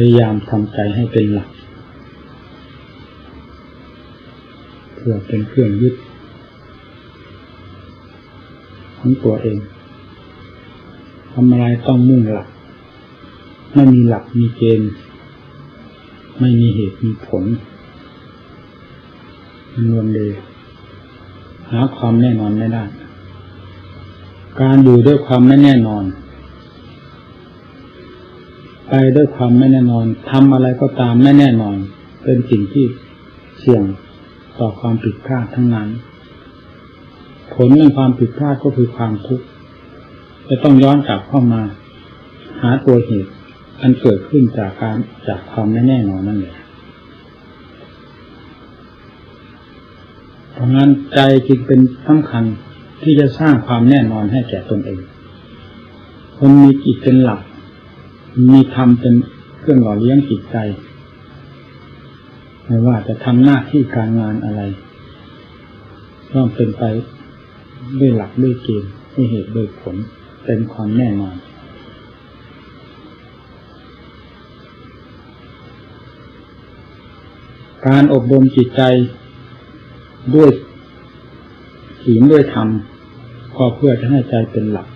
พยายามทำใจให้เป็นหลัก เพื่อเป็นเครื่องยึดของตัวเองทำอะไรต้องมุ่งหลัก ไม่มีหลักมีเกณฑ์ ไม่มีเหตุมีผลรวมเลยหาความแน่นอนไม่ได้ การอยู่ด้วยความไม่แน่นอน ด้วยความไม่แน่นอนทำอะไรก็ตามไม่แน่นอน เป็นสิ่งที่เสี่ยงต่อความผิดพลาดทั้งนั้น ผลในความผิดพลาดก็คือความทุกข์จะต้องย้อนกลับเข้ามา หาตัวเหตุ อันเกิดขึ้นจากการจากความไม่แน่นอนนั่นเองเพราะงั้นใจจึงเป็นสำคัญที่จะสร้างความแน่นอนให้แก่ตนเองคนมีจิตเป็นหลัก มีธรรมเป็นเครื่องหล่อเลี้ยงจิตใจ ไม่ว่าจะทำหน้าที่การงานอะไรย่อมเป็นไปด้วยหลักด้วยเกณฑ์ด้วยเหตุด้วยผลเป็นความแน่นอนการอบรมจิตใจด้วยศีลด้วยธรรมก็เพื่อจะให้ใจเป็นหลัก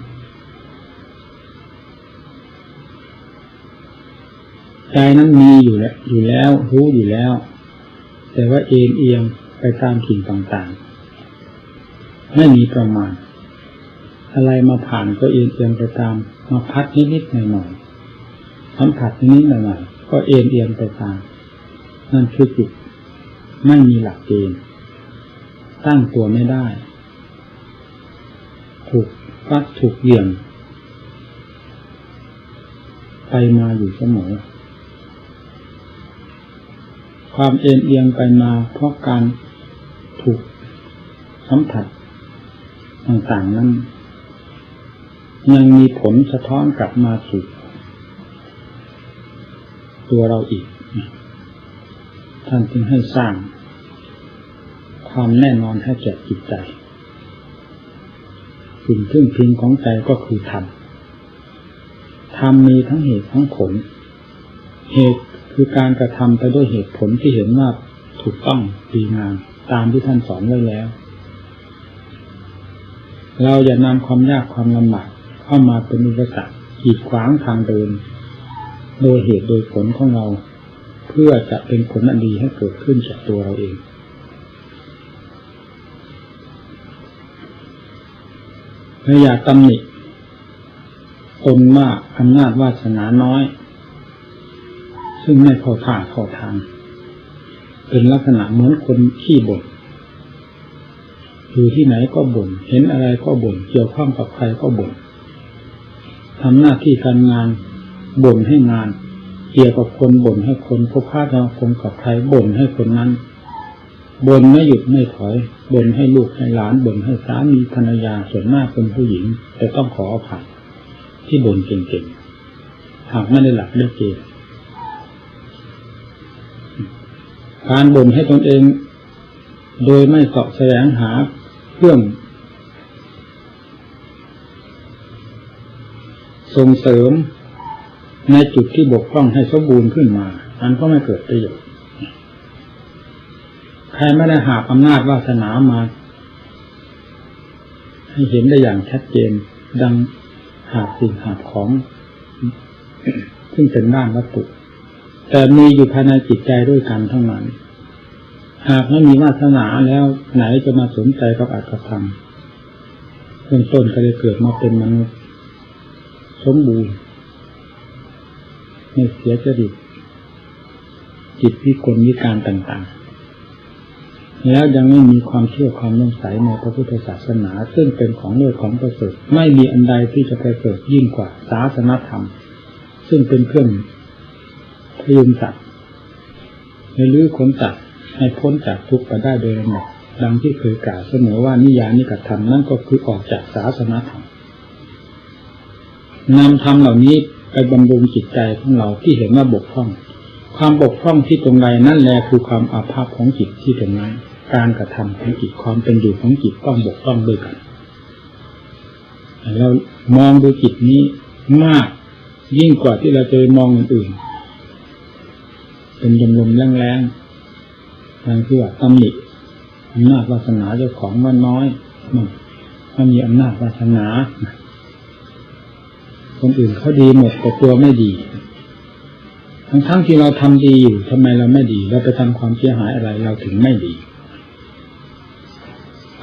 ใจนั้นมีอยู่แล้วอยู่แล้วรู้อยู่แล้ว แต่ว่าเอ็นเอียงไปตามสิ่งต่างๆ ไม่มีประมาณ อะไรมาผ่านก็เอ็นเอียงไปตาม มาพัดนิดๆหน่อยๆสัมผัสนิดๆหน่อยๆก็เอ็นเอียงไปตาม นั่นคือจิตไม่มีหลักเกณฑ์ตั้งตัวไม่ได้ ถูกฟัดถูกเหยี่ยงไปมาอยู่เสมอ ความเอ็นเอียงไปมาเพราะการถูกสัมผัสต่างๆนั้น ยังมีผลสะท้อนกลับมาสู่ตัวเราอีก ท่านจึงให้สร้าง ความแน่นอนให้แก่จิตใจ สิ่งพึ่งพิงของใจก็คือธรรม ธรรมมีทั้งเหตุทั้งผล เหตุ คือการกระทำไปด้วยเหตุผลที่เห็นว่าถูกต้องดีงามตามที่ท่านสอนไว้แล้ว เราอย่านำความยากความลำบากเข้ามาเป็นอุปสรรคกีดขวางทางเดิน โดยเหตุโดยผลของเรา เพื่อจะเป็นผลอันดีให้เกิดขึ้นจากตัวเราเองและอย่าตำหนิตนมากอำนาจวาสนาน้อย ซึ่งไม่เข้าท่าเข้าทาง เป็นลักษณะเหมือนคนขี้บ่นอยู่ที่ไหนก็บ่นเห็นอะไรก็บ่นเกี่ยวข้องกับใครก็บ่นทำหน้าที่การงานบ่นให้งานเกี่ยวกับคนบ่นให้คนพบพาเราคงกับใครบ่นให้คนนั้นบ่นไม่หยุดไม่ถอยบ่นให้ลูกให้หลานบ่นให้สามีภรรยาส่วนมากเป็นผู้หญิง แต่ต้องขออภัยที่บ่นเก่งๆหากไม่ได้หลักได้เกณฑ์ การบ่นให้ตนเอง โดยไม่เสาะแสวงหาเครื่องส่งเสริมในจุดที่บกพร่องให้สมบูรณ์ขึ้นมา อันก็ไม่เกิดประโยชน์ ใครไม่ได้หาอำนาจวาสนามา ให้เห็นได้อย่างชัดเจน ดังหาสิ่งหาของ ซึ่งเป็นด้านวัตถุ แต่มีอยู่ภายในจิตใจด้วยกันเทั้งนั้น หากไม่มีวาสนาแล้วไหนจะมาสนใจกับอัตธรรมเริ่มต้นก็เลยเกิดมาเป็นมนุษย์สมบูรณ์ไม่เสียจริตจิตวิกลวิการต่างๆ แล้วยังไม่มีความเชื่อความเลื่อมใสในพระพุทธศาสนา ซึ่งเป็นของเลือดของประเสริฐไม่มีอันใดที่จะไปเกิดยิ่งกว่าศาสนธรรม ซึ่งเป็นเครื่อง พยุงสัตว์ในลื้อขนสัตว์ให้พ้นจากทุกข์ไปได้โดยลำดับดังที่เคยกล่าวเสมอว่านิยานิกธรรมนั่นก็คือออกจากศาสนาธรรมนำธรรมเหล่านี้ไปบำรุงจิตใจของเราที่เห็นว่าบกพร่อง ความบกพร่องที่ตรงใดนั่นแหละคือความอาภัพของจิตที่ตรงนั้นการกระทำของจิตความเป็นอยู่ของจิตต้องบกพร่องด้วยกันเรามองดูจิตนี้มากยิ่งกว่าที่เราจะมองอื่น เป็นลมลมๆแรงทางที่ว่าตำหนิอำนาจวาสนาเจ้าของว่าน้อยมันมีอำนาจวาสนาคนอื่นเขาดีหมดแต่ตัวไม่ดี ทั้งทั้งๆที่เราทำดีอยู่ทำไมเราไม่ดี เราไปทำความเสียหายอะไร เราถึงไม่ดี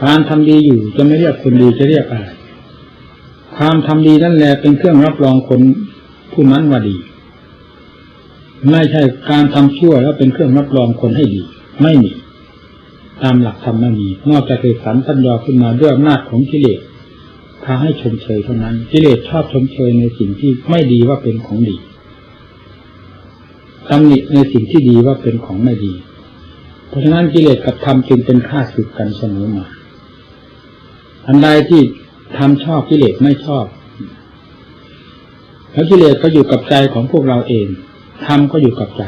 การทำดีอยู่จะไม่เรียกคนดีจะเรียกอะไรความทำดีนั่นแหละเป็นเครื่องรับรองคนผู้นั้นว่าดี ไม่ใช่การทำชั่วแล้วเป็นเครื่องรับรองคนให้ดี ไม่มี ตามหลักธรรมไม่มีนอกจากเกิดสันตัญญาขึ้นมาด้วยอำนาจของกิเลสพาให้ชมเชยเท่านั้นกิเลสชอบชมเชยในสิ่งที่ไม่ดีว่าเป็นของดีตำหนิในสิ่งที่ดีว่าเป็นของไม่ดี เพราะฉะนั้นกิเลสกับธรรมจึงเป็นข้าศึกกันเสมอมา อันใดที่ทำชอบกิเลสไม่ชอบ แล้วกิเลสก็อยู่กับใจของพวกเราเอง ธรรมก็อยู่กับใจ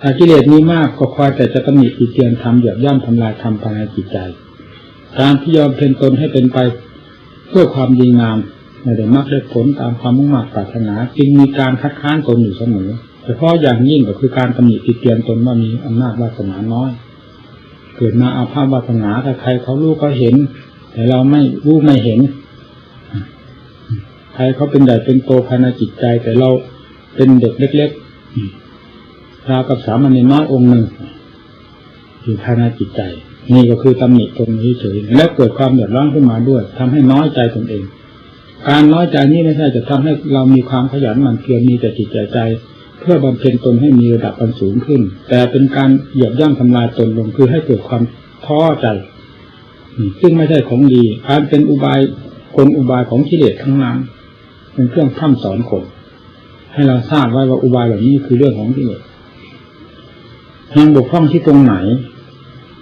ถ้ากิเลสมีมากก็คอยแต่จะตำหนิติเตียนทำเหยียบย่ำทำลายทำภายในจิตใจ การที่ยอมเพนตนให้เป็นไปเพื่อความดีงามในได้มากได้ผลตามความมุ่งมั่นปรารถนาจึงมีการคัดค้านตนอยู่เสมอเฉพาะอย่างยิ่งก็คือการตำหนิติเตียนตนว่ามีอำนาจวาสนาน้อย เกิดมาอาภาพวาสนาถ้าใครเขารู้ก็เห็น แต่เราไม่รู้ไม่เห็นใครเขาเป็นใหญ่เป็นโตภายในจิตใจ แต่เราเป็นเด็กเล็ก ราวกับสามัญน้อยองค์หนึ่งอยู่ภายในจิตใจ นี่ก็คือตำหนิตรงนี้เฉยแล้วเกิดความเดือดร้อนขึ้นมาด้วยทำให้น้อยใจตนเอง การน้อยใจนี้ไม่ใช่จะทำให้เรามีความขยันหมั่นเพียรมีแต่จิตใจใจ เพื่อบำเพ็ญตนให้มีระดับอันสูงขึ้น แต่เป็นการเหยียบย่ำทำลายตนลงคือให้เกิดความท้อใจซึ่งไม่ใช่ของดีการเป็นอุบายคนอุบายของกิเลสทั้งนั้นเป็นเครื่องพร่ำสอนคน ให้เราทราบไว้ว่าอุบายเหล่านี้คือเรื่องของกิเลสยังบกพร่องที่ตรงไหน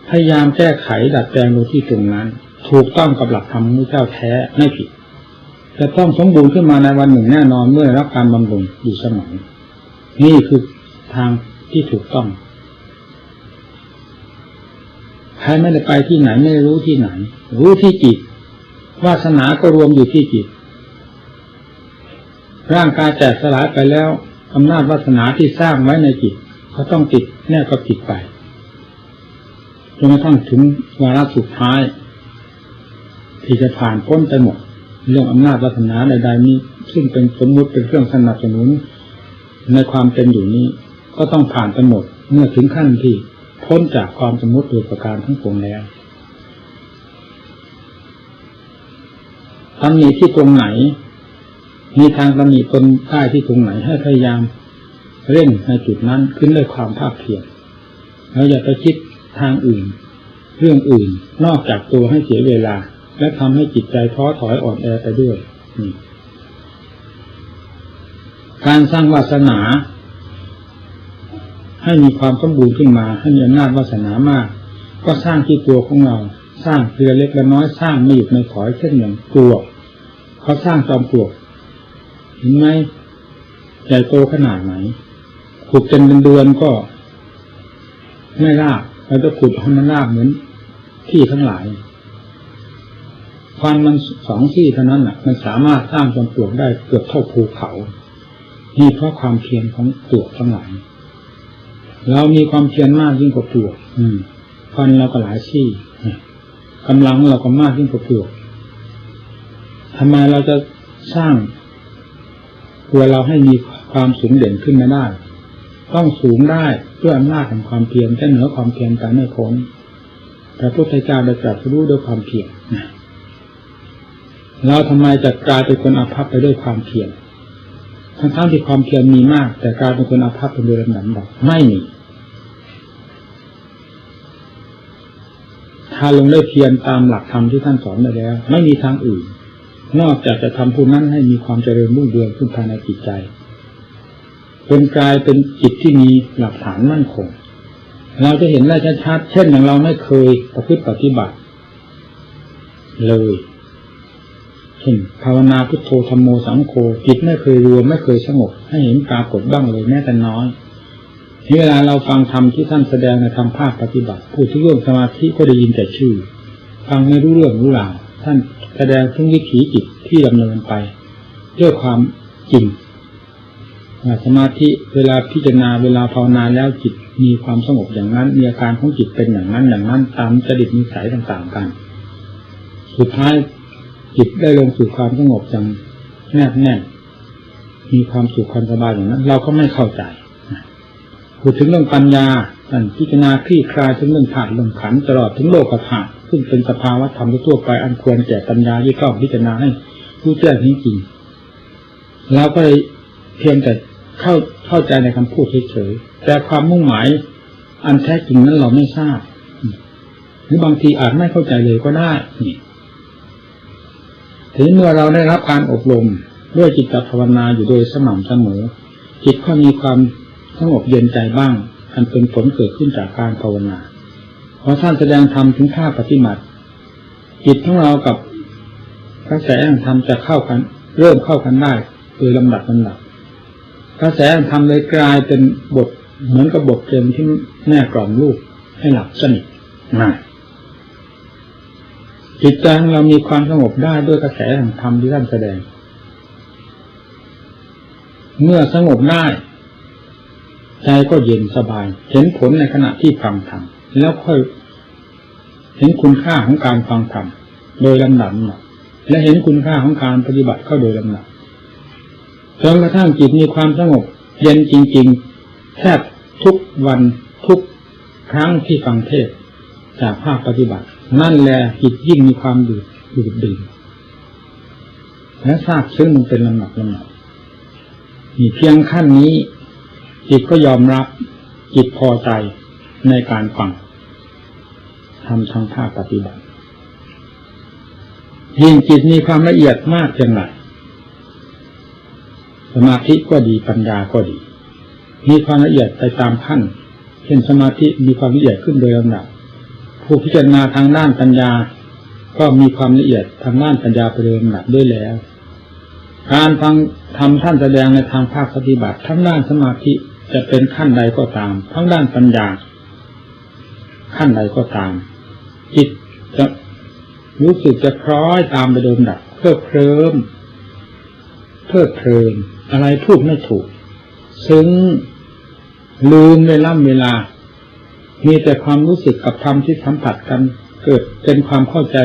พยายามแก้ไขดัดแปลงโดยที่ตรงนั้น ถูกต้องกับหลักธรรมของเจ้าแท้ไม่ผิด จะต้องสมบูรณ์ขึ้นมาในวันหนึ่งแน่นอนเมื่อรับการบำรุงอยู่เสมอนี่คือทางที่ถูกต้องใครไม่ได้ไปที่ไหนไม่รู้ที่ไหน รู้ที่จิตวาสนาก็รวมอยู่ที่จิต ร่างกายแตกสลายไปแล้วอำนาจวาสนาที่สร้างไว้ในจิตก็ต้องติดแน่ก็ติดไปจนกระทั่งถึงวาระสุดท้าย ที่จะผ่านพ้นไปหมดเรื่องอำนาจวาสนาใดๆนี้ ซึ่งเป็นสมมุติเป็นเครื่องสนับสนุน ในความเป็นอยู่นี้ ก็ต้องผ่านไปหมดเมื่อถึงขั้นที่พ้นจากความสมมติโดยประการทั้งปวงแล้วตำหนิที่ตรงไหน มีทางตำหนิตนได้ที่ตรงไหนให้พยายามเร่งในจุดนั้นขึ้นด้วยความภาคเพียรแล้วอย่าไปคิดทางอื่น เรื่องอื่นนอกจากตัวให้เสียเวลา และทำให้จิตใจท้อถอยอ่อนแอไปด้วยการสร้างวาสนา ให้มีความสมบูรณ์ขึ้นมา ให้มีอำนาจวาสนามาก ก็สร้างที่ตัวของเรา สร้างเรือเล็กและน้อยสร้างไม่หยุดไม่ถอยเช่นอย่างปลวกเขาสร้างจอมปลวก เห็นไหมใหญ่โตขนาดไหน ขุดเป็นเดือนก็ ไม่ราบเราจะขุดให้มันราบเหมือนที่ทั้งหลายควันมันสองที่เท่านั้นแหละมันสามารถสร้างจอมปลวกได้เกือบเท่าภูเขานี่เพราะความเพียรของปลวกทั้งหลายเรามีความเพียรมากยิ่งกว่าปลวก อืมฟันเราก็หลายที่กำลังเราก็มากยิ่งกว่าปลวกทำไมเราจะสร้าง ตัวเราให้มีความสูงเด่นขึ้นมาได้ ต้องสูงได้ด้วยออำนาจของความเพียรแต่เหนือความเพียรแต่ไม่พ้นพระพุทธเจ้าได้ตรัสรู้ด้วยความเพียรเราทำไมจะกลายเป็นคนอาภัพไปด้วยความเพียรทั้งๆที่ความเพียรมีมาก แต่กลายเป็นคนอาภัพเป็นโดยลำดับดับไม่มีถ้าลงได้เพียรตามหลักธรรมที่ท่านสอนไปแล้ว ไม่มีทางอื่น นอกจากจะทำผู้นั้นให้มีความเจริญรุ่งเรืองขึ้นภายในจิตใจ เป็นกลายเป็นจิตที่มีหลักฐานมั่นคง เราจะเห็นได้ชัดๆเช่นอย่างเราไม่เคยประพฤติปฏิบัติ เลยเช่นภาวนาพุทโธธรรมโมสังโฆจิตไม่เคยรวมไม่เคยสงบ ให้เห็นปรากฏบ้างเลยแม้แต่น้อยเวลาเราฟังธรรมที่ท่านแสดงในธรรมภาคปฏิบัติพูดถึงเรื่องสมาธิก็ได้ยินแต่ชื่อ ฟังไม่รู้เรื่องรู้ราวท่าน แสดงถึงวิถีจิตที่ดำเนินไป ด้วยความจริงสมาธิเวลาพิจารณาเวลาภาวนาแล้วจิตมีความสงบอย่างนั้น มีอาการของจิตเป็นอย่างนั้นอย่างนั้นตามจริตนิสัยต่างๆกัน สุดท้ายจิตได้ลงสู่ความสงบอย่างแนบแน่นมีความสุขความสบายอย่างนั้น เราก็ไม่เข้าใจ พูดถึงเรื่องปัญญาท่านพิจารณาคลี่คลายถึงเรื่องธาตุเรื่องขันตลอดถึงโลกธาตุซึ่งเป็นสภาวะธรรมทั่วไปอันควรแก่ปัญญาที่เข้าพิจารณาให้รู้แจ้งจริงเราก็เลยเพียงแต่เข้าเข้าใจในคำพูดเฉยๆแต่ความมุ่งหมาย อันแท้จริงนั้นเราไม่ทราบหรือบางทีอาจไม่เข้าใจเลยก็ได้นี่ทีนี้เมื่อเราได้รับการอบรมด้วยจิตภาวนาอยู่โดยสม่ำเสมอจิตก็มีความ สงบเย็นใจบ้าง อันเป็นผลเกิดขึ้นจากการภาวนาพอท่านแสดงธรรมถึงท่าปฏิบัติจิตของเรากับกระแสแห่งธรรมจะเข้ากัน เริ่มเข้ากันได้โดยลำดับลำดับกระแสแห่งธรรมเลยกลายเป็นบทเหมือนกับบทเพลงที่แม่กล่อมลูกให้หลับสนิทนะจิตใจของเรามีความสงบได้ด้วยกระแสแห่งธรรมที่ท่านแสดง เมื่อสงบได้ ใจก็เย็นสบาย เห็นผลในขณะที่ฟังธรรมแล้วค่อย เห็นคุณค่าของการฟังธรรมโดยลำดับและเห็นคุณค่าของการปฏิบัติเข้าโดยลำดับจนกระทั่งจิตมีความสงบ เย็นจริง ๆ แทบทุกวันทุกครั้งที่ฟังเทศจากภาคปฏิบัติ นั่นแหละจิตยิ่งมีความดื่มดื่มดื่มและทราบซึ่งมันเป็นลำดับลำดับมีเพียงขั้นนี้ จิตก็ยอมรับจิตพอใจในการฟังทำทางภาคปฏิบัติยิ่งจิตมีความละเอียดมากเพียงไรสมาธิก็ดีปัญญาก็ดี มีความละเอียดไปตามขั้นเช่นสมาธิมีความละเอียดขึ้นโดยลำดับผู้พิจารณาทางด้านปัญญา ก็มีความละเอียดทางด้านปัญญาไปโดยลำดับด้วยแล้ว การฟังทำท่านแสดงในทางภาคปฏิบัติทั้งด้านสมาธิ จะเป็นขั้นใดก็ตาม ทั้งด้านปัญญา ขั้นใดก็ตาม จิตจะรู้สึกจะคล้อยตามไปโดยดับเพื่อเคลิ้มเพลิดเพลินอะไรพูดไม่ถูก ซึ้งลืมเวล่ำเวลา มีแต่ความรู้สึกกับธรรมที่สัมผัสกัน เกิดเป็นความเข้าใจ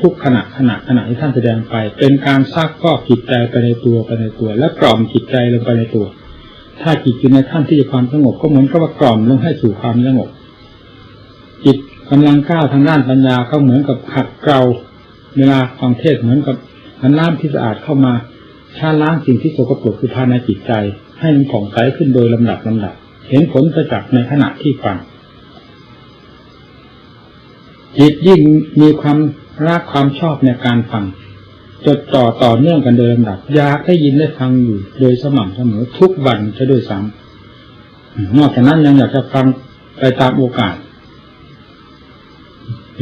ทุกขณะขณะขณะที่ท่านแสดงไป เป็นการซักก็จิตใจไปในตัวไปในตัว และกล่อมจิตใจลงไปในตัว ถ้าจิตอยู่ในขั้นที่ความสงบก็เหมือนกับว่ากล่อมลงให้สู่ความสงบ จิตกำลังก้าวทางด้านปัญญาก็เหมือนกับขัดเกลาเวลาฟังเทศเหมือนกับน้ำที่สะอาดเข้ามาชาล้างสิ่งที่สกปรกคือภายในจิตใจ ให้มันผ่องใสขึ้นโดยลำดับลำดับ เห็นผลประจักษ์ในขณะที่ฟังจิตยิ่งมีความรักความชอบในการฟัง จดต่อต่อเนื่องกันโดยลำดับอยากได้ยินได้ฟังอยู่ โดยสม่ำเสมอทุกวันจะด้วยซ้ำนอกจากนั้นยังอยากจะฟังไปตามโอกาส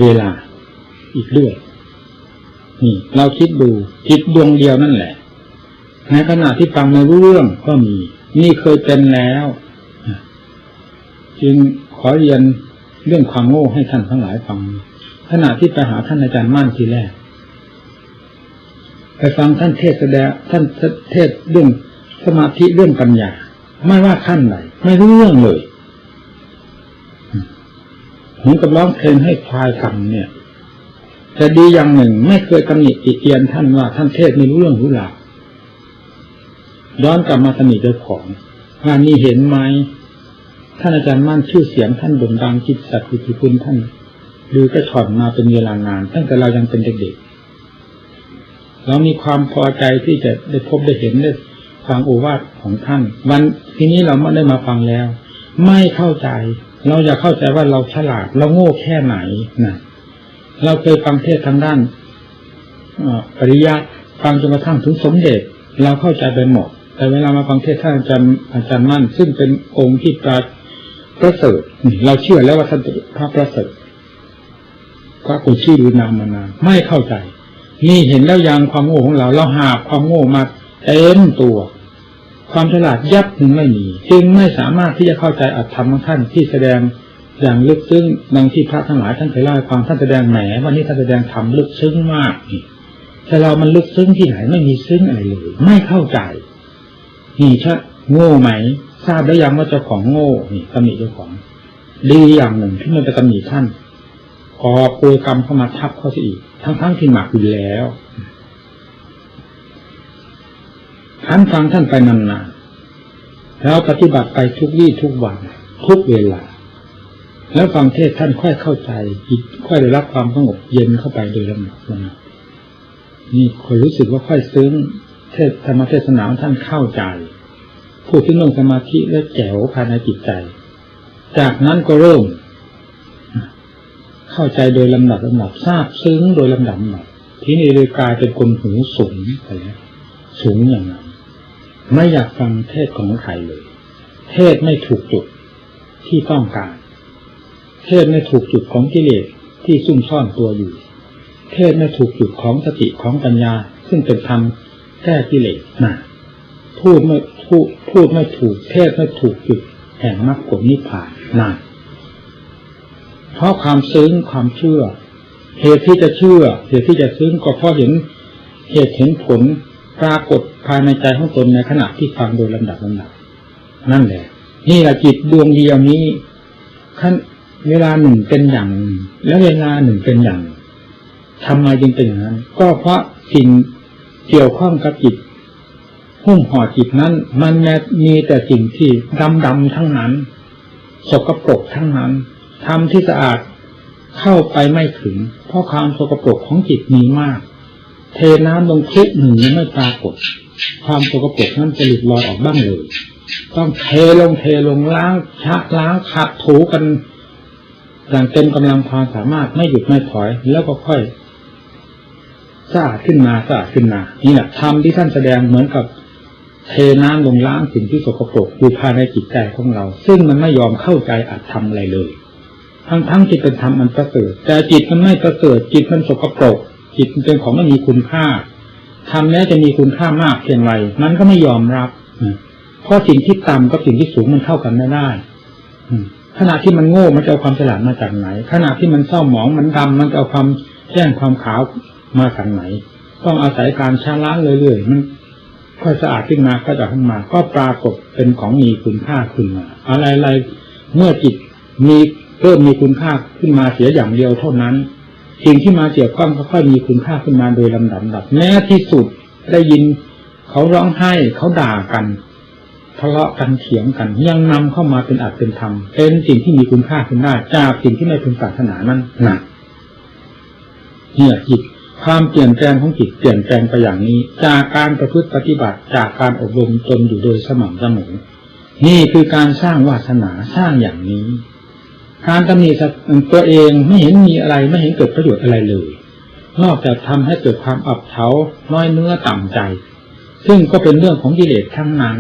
เวลาอีกด้วยนี่เราคิดดูจิตดวงเดียวนั่นแหละในขณะที่ฟังในรู้เรื่องก็มี นี่เคยเป็นแล้วจึงขอเรียนเรื่องความโง่ให้ท่านทั้งหลายฟัง ขณะที่ไปหาท่านอาจารย์มั่นทีแรก ไปฟังท่านเทศแสดงท่านเทศเรื่องสมาธิเรื่องปัญญา ไม่ว่าขั้นไหนไม่รู้เรื่องเลยเหมือนกับร้องเพลงให้พลายฟังเนี่ยแต่ดีอย่างหนึ่งไม่เคยตำหนิติเตียนท่านว่าท่านเทศไม่รู้เรื่องรู้ราวย้อนกลับมาสนิเจ้าของงานนี้เห็นไหมท่านอาจารย์มั่นชื่อเสียงท่านโด่งดังจิตสัตว์คุคุณท่านดูก็ถอนมาเป็นเวลานาน ตั้งแต่เรายังเป็นเด็ก เรามีความพอใจที่จะได้พบได้เห็นได้ฟังโอวาทของท่าน วันทีนี้เราไม่ได้มาฟังแล้ว ไม่เข้าใจ เราอยากเข้าใจว่าเราฉลาด เราโง่แค่ไหนนะเราเคยฟังเทศทางด้านปริยัติฟังจนกระทั่งถึงสมเด็จ เราเข้าใจไปหมดแต่เวลามาฟังเทศท่านอาจารย์อาจารย์มั่น ซึ่งเป็นองค์ที่ปราประเสริฐเราเชื่อแล้วว่าท่านพระประเสริฐพระกุชื่อหรือนามมานานไม่เข้าใจ นี่เห็นแล้วยังความโง่ของเราเราหาความโง่มาเต็มตัว ความฉลาดยับถึงไม่มีจึงไม่สามารถที่จะเข้าใจอัตธรรมของท่านที่แสดงอย่างลึกซึ้งดังที่พระทั้งหลายท่านเคยเล่าให้ฟังท่านแสดงแหมวันนี้ท่านแสดงธรรมลึกซึ้งมากแต่เรามันลึกซึ้งที่ไหนไม่มีซึ้งอะไรเลย ไม่เข้าใจนี่ชะโง่ไหม ทราบได้วยังว่าเจ้าของโง่นี่ตำหนิเจ้าของ ดีอย่างหนึ่งที่ไม่ไปตำหนิท่านก่อปุยกรรมเข้ามาทับเข้าซะอีก ทั้งๆที่หมักอยู่แล้ว ท่านฟังท่านไปนานๆแล้วปฏิบัติไปทุกวี่ทุกวันทุกเวลา แล้วฟังเทศท่านค่อยเข้าใจจิตค่อยได้รับความสงบเย็นเข้าไปโดยลำดับนี่คนรู้สึกว่าค่อยซึ้งเทศธรรมเทศนาท่านเข้าใจพูดถึงเรื่งสมาธิและแจ๋วภายในจิตใจ จากนั้นก็เริ่ม เข้าใจโดยลำดับลำดับทราบซึ้งโดยลำดับลำดับทีนี้เลยกลายเป็นคนหูสูงไปแล้วสูงอย่างนั้นไม่อยากฟังเทศของใครเลย เทศไม่ถูกจุดที่ต้องการ เทศไม่ถูกจุดของกิเลสที่ซุ่มซ่อนตัวอยู่ เทศไม่ถูกจุดของสติของปัญญา ซึ่งเป็นธรรมแก้กิเลสนะพูดไม่พูดพูดไม่ถูก เทศไม่ถูกจุดแห่งมรรคผลนิพพานนะ เพราะความซึ้งความเชื่อ เหตุที่จะเชื่อ เหตุที่จะซึ้งก็เพราะเห็นเหตุเห็นผลปรากฏภายในใจของตนในขณะที่ฟังโดยลำดับลำดับนั่นแหละ นี่แหละจิตดวงเดียวนี้ขั้นเวลาหนึ่งเป็นอย่าง แล้วเวลาหนึ่งเป็นอย่างทำไมจึงเป็นอย่างนั้น ก็เพราะสิ่งเกี่ยวข้องกับจิตหุ้มห่อจิตนั้น มันมีแต่สิ่งที่ดำดำทั้งนั้น สกปรกทั้งนั้น ทำที่สะอาดเข้าไปไม่ถึง เพราะความสกปรกของจิตมีมาก เทน้ำลงคลิปหนึ่งยังไม่ปรากฏ ความสกปรกนั้นจะหลุดลอยออกบ้างเลย ต้องเทลงเทลงล้างชะล้างขัดถูกันอย่างเต็มกำลังความสามารถไม่หยุดไม่ถอย แล้วก็ค่อยสะอาดขึ้นมาสะอาดขึ้นมา นี่แหละทำที่ท่านแสดงเหมือนกับเทน้ำลงล้างสิ่งที่สกปรกอยู่ภายในจิตใจของเรา ซึ่งมันไม่ยอมเข้าใจอัดทำอะไรเลย ทั้งทั้งๆที่เป็นธรรมมันประเสริฐแต่จิตมันไม่ประเสริฐจิตมันสกปรก จิตมันเป็นของไม่มีคุณค่าทำแม้วจะมีคุณค่ามากเพียงไรมันก็ไม่ยอมรับเพราะสิ่งที่ต่ำกับสิ่งที่สูงมันเท่ากันไม่ได้ขณะที่มันโง่มันจะเอาความฉลาดมาจากไหน ขณะที่มันเศร้าหมองมันดำมันจะเอาความแจ้งความขาวมาจากไหน ต้องอาศัยการชาล้างเรื่อยๆมันค่อยสะอาดขึ้นมาก็จะขึ้นมา ก็ปรากฏเป็นของมีคุณค่าขึ้นมา อะไรๆเมื่อจิตมี เริ่มมีคุณค่าขึ้นมาเสียอย่างเดียวเท่านั้น สิ่งที่มาเกี่ยวข้องค่อยมีคุณค่าขึ้นมาโดยลำดับดับแม้ที่สุดได้ยิน เขาร้องไห้เขาด่ากันทะเลาะกันเถียงกัน ยังนำเข้ามาเป็นอัตเป็นธรรมเป็นสิ่งที่มีคุณค่าขึ้นได้จากสิ่งที่ไม่เป็นศาสนานั้นหนะเนี่ยจิตความเปลี่ยนแปลงของจิตเปลี่ยนแปลงไปอย่างนี้ จากการประพฤติปฏิบัติจากการอบรมตนอยู่โดยสม่ำเสมอนี่คือการสร้างวาสนาสร้างอย่างนี้ การตำหนิตัวเองไม่เห็นมีอะไรไม่เห็นเกิดประโยชน์อะไรเลย นอกจากทำให้เกิดความอับเฉาน้อยเนื้อต่ำใจ ซึ่งก็เป็นเรื่องของกิเลสทั้งนั้น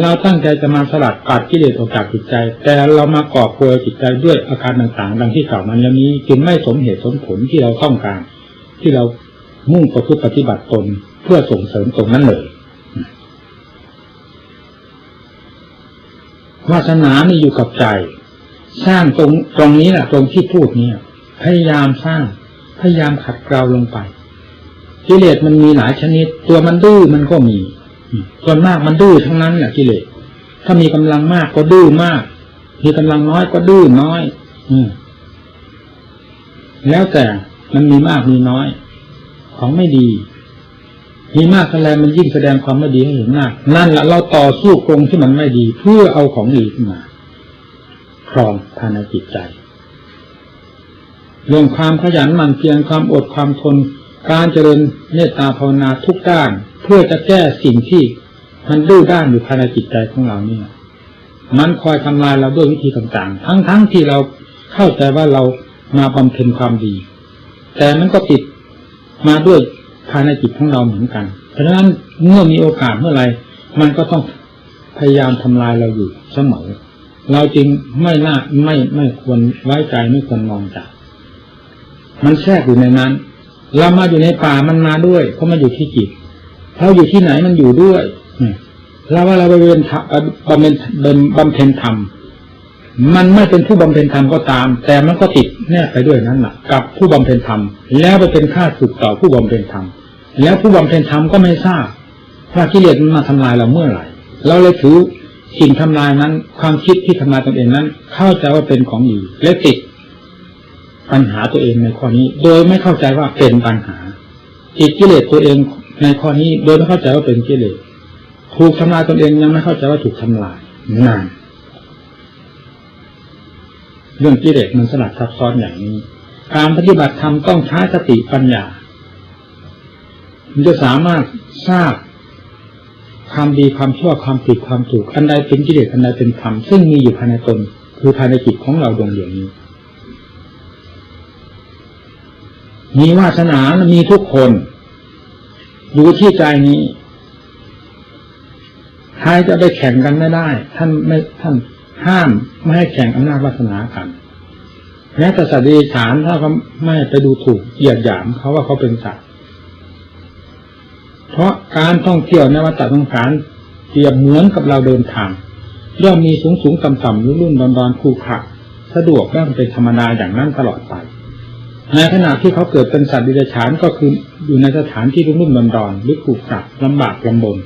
เราตั้งใจจะมาสลัดปัดกิเลสออกจากจิตใจ แต่เรามาก่อโกยจิตใจด้วยอาการต่างๆ ดังที่กล่าวมาแล้วนี้จึงไม่สมเหตุสมผลที่เราต้องการ ที่เรามุ่งประพฤติปฏิบัติตนเพื่อส่งเสริมตรงนั้นเลยวาสนานี่อยู่กับใจ สร้างตรงตรงนี้แหละตรงที่พูดเนี่ย พยายามสร้าง พยายามขัดเกลาลงไปกิเลสมันมีหลายชนิด ตัวมันดื้อมันก็มีส่วนมากมันดื้อทั้งนั้นแหละกิเลสถ้ามีกำลังมากก็ดื้อมาก มีกำลังน้อยก็ดื้อน้อย อืมแล้วแต่มันมีมากมีน้อย ของไม่ดี มีมากอะไรมันยิ่งแสดงความไม่ดีให้เห็นมาก นั่นแหละเราต่อสู้ตรงที่มันไม่ดี เพื่อเอาของดีขึ้นมา ครองภายในจิตใจ เรื่องความขยันหมั่นเพียรความอดความทน การเจริญเมตตาภาวนาทุกด้าน เพื่อจะแก้สิ่งที่มันดื้อด้านอยู่ภายในจิตใจของเราเนี่ยมันคอยทำลายเราด้วยวิธีต่างๆ ทั้งๆทที่เราเข้าใจว่าเรามาบำเพ็ญความดี แต่มันก็ติดมาด้วยภายในจิตของเราเหมือนกัน เพราะฉะนั้นเมื่อมีโอกาสเมื่อไรมันก็ต้องพยายามทำลายเราอยู่เสมอ เราจรึงไม่น่าไม่ไม่ควรไว้ใจไม่ควรมองใจมันแทรกอยู่ในนั้น เรามาอยู่ในป่ามันมาด้วยเพราะมันอยู่ที่จิตเราอยู่ที่ไหนมันอยู่ด้วยเราว่าเราบำเพ็ญบำเพ็ญบำเพ็ญธรรมมันไม่เป็นผู้บำเพ็ญธรรมก็ตาม แต่มันก็ติดแนบไปด้วยนั้นแหละกับผู้บำเพ็ญธรรม แล้วไปเป็นค่าสึกต่อผู้บำเพ็ญธรรม แล้วผู้บำเพ็ญธรรมก็ไม่ทราบว่ากิเลสมันมาทำลายเราเมื่อไหร่ เราเลยถือ สิ่งทำลายนั้น ความคิดที่ทำลายตนเองนั้น เข้าใจว่าเป็นของดีและติดปัญหาตัวเองในข้อนี้ โดยไม่เข้าใจว่าเป็นปัญหาติดกิเลสตัวเองในข้อนี้ โดยไม่เข้าใจว่าเป็นกิเลสถูกทำลายตนเองยังไม่เข้าใจว่าถูกทำลายนานเรื่องกิเลสมันสลับซับซ้อนอย่างนี้ การปฏิบัติธรรมต้องใช้สติปัญญามันจะสามารถทราบ ความดีความชั่วความผิดความถูกอันใดเป็นกิเลสอันใดเป็นธรรมซึ่งมีอยู่ภายในตน คือภายในจิตของเราดวงเดียวนี้ มีวาสนามีทุกคนอยู่ที่ใจนี้ใครจะไปแข่งกันไม่ได้ ท่านไม่ท่านห้ามไม่ให้แข่งอำนาจวาสนากันแม้แต่สัตว์ดรัจฉานถ้าเขาไม่ไปดูถูกเหยียดหยามเขาว่าเขาเป็นสัตว์ เพราะการท่องเที่ยวในวัฏสงสารเปรียบเหมือนกับเราเดินทางย่อมมีสูงสูงต่ำต่ำรุ่นรุ่นดอนดอนคูขะสะดวกและเป็นธรรมดาอย่างนั้นตลอดไปในขณะที่เขาเกิดเป็นสัตว์ดิเรกชันก็คืออยู่ในสถานที่รุ่มรุ่มดอนดอนหรือขูกขะลำบากลำบน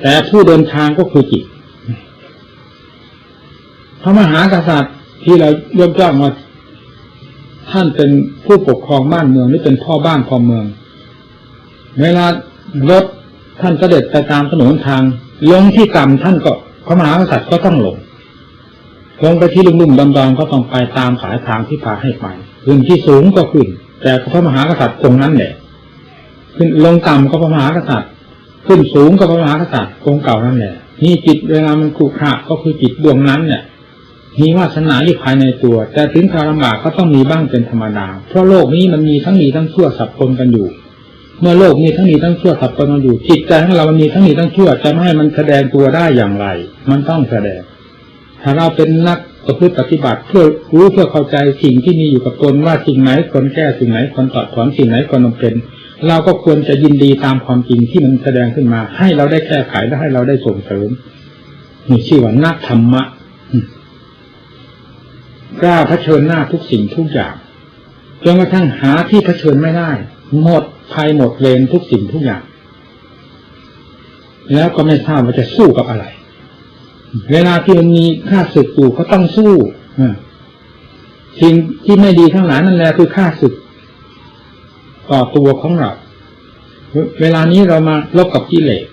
แต่ผู้เดินทางก็คือจิตพระมหากษัตริย์ที่เรายกย่องว่าท่านเป็นผู้ปกครองบ้านเมืองหรือเป็นพ่อบ้านพ่อเมือง เวลา รถท่านเสด็จไปตามถนนทาง ลงที่ต่ำท่านก็พระมหากษัตริย์ก็ต้องลงลงไปที่ลุ่มๆดอนๆก็ต้องไปตามสายทางที่พาให้ไปขึ้นที่สูงก็ขึ้น แต่พระมหากษัตริย์องค์นั้นแหละขึ้นลงต่ำก็พระมหากษัตริย์ ขึ้นสูงก็พระมหากษัตริย์องค์เก่านั่นแหละนี่จิตเวลามันขรุขระก็คือจิตดวงนั้นเนี่ยมีวาสนาอยู่ภายในตัว แต่ถึงคารลำบากก็ต้องมีบ้างเป็นธรรมดาเพราะโลกนี้มันมีทั้งดีทั้งชั่วสับปนกันอยู่ เมื่อโลกมีทั้งดีทั้งชั่วสับปนกันอยู่จิตใจของเรามันมีทั้งดีทั้งชั่วจะไม่ให้มันแสดงตัวได้อย่างไร มันต้องแสดง ถ้าเราเป็นนักประพฤติปฏิบัติเพื่อรู้เพื่อเข้าใจสิ่งที่มีอยู่กับตนว่าสิ่งไหนควรแก้สิ่งไหนควรตัดถอนสิ่งไหนควรบำเพ็ญเราก็ควรจะยินดีตามความจริงที่มันแสดงขึ้นมา ให้เราได้แก้ไขและให้เราได้ส่งเสริมนี่ชื่อว่านักธรรมะกล้าเผชิญหน้าทุกสิ่งทุกอย่างจนกระทั่งหาที่เผชิญไม่ได้ หมด ภัยหมดเวรทุกสิ่งทุกอย่าง แล้วก็ไม่ทราบว่าจะสู้กับอะไร เวลาที่มันมีค่าศึกอยู่ก็ต้องสู้สิ่งที่ไม่ดีทั้งหลายนั่นแหละคือค่าศึก ต่อตัวของเรา เวลานี้เรามาลบกับกิเลส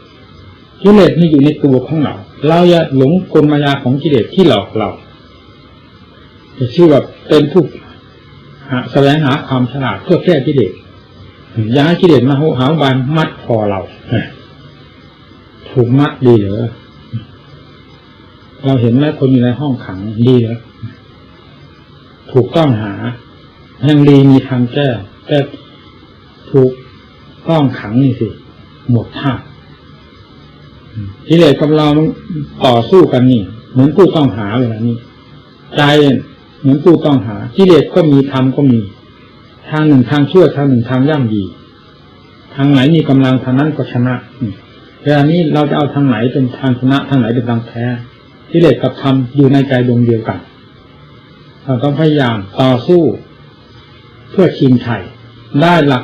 กิเลสนี่อยู่ในตัวของเรา เราอย่าหลงกลมายาของกิเลสที่หลอกเราจะชื่อว่าเป็นผู้หาแสวงหาความฉลาดเพื่อแก้กิเลส ย่าให้กิเลสมาหาบานมัดคอเราถูกมัดดีเหรอเราเห็นไหมคนอยู่ในห้องขังดีเหรอถูกต้องหายังดีมีทางแก้แต่ถูกต้องขังนี่สิ หมดท่ากิเลสกับเราต่อสู้กันนี่ เหมือนผู้ต้องหาเวลานี้ใจเหมือนผู้ต้องหากิเลสก็มีธรรมก็มี ทางหนึ่งทางชั่วทางหนึ่งทางย่ำยีทางไหนมีกำลังทางนั้นก็ชนะเวลานี้เราจะเอาทางไหนเป็นทางชนะทางไหนเป็นทางแพ้กิเลสกับธรรมอยู่ในใจดวงเดียวกันเราต้องพยายามต่อสู้ เพื่อชิงไทยได้หลัก